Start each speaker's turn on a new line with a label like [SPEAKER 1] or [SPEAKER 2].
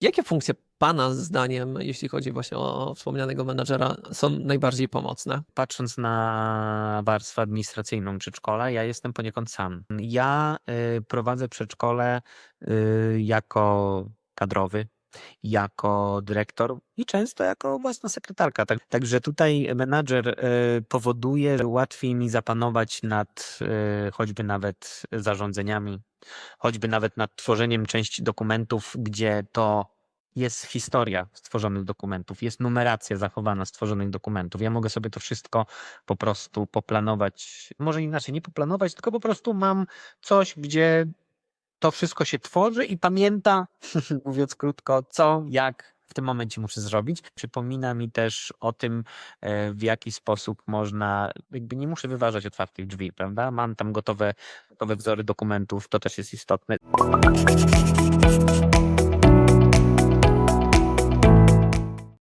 [SPEAKER 1] Jakie funkcje Pana zdaniem, jeśli chodzi właśnie o wspomnianego menadżera, są najbardziej pomocne?
[SPEAKER 2] Patrząc na warstwę administracyjną przedszkola, ja jestem poniekąd sam. Ja y, prowadzę przedszkole y, jako kadrowy, jako dyrektor i często jako własna sekretarka. Tak, także tutaj menadżer y, powoduje, że łatwiej mi zapanować nad choćby nawet zarządzeniami, choćby nawet nad tworzeniem części dokumentów, gdzie to jest historia stworzonych dokumentów, jest numeracja zachowana stworzonych dokumentów. Ja mogę sobie to wszystko po prostu poplanować, może inaczej, nie poplanować, tylko po prostu mam coś, gdzie to wszystko się tworzy i pamięta, mówiąc krótko, co, jak w tym momencie muszę zrobić. Przypomina mi też o tym, e, w jaki sposób można, jakby nie muszę wyważać otwartych drzwi, prawda? Mam tam gotowe, gotowe wzory dokumentów, to też jest istotne.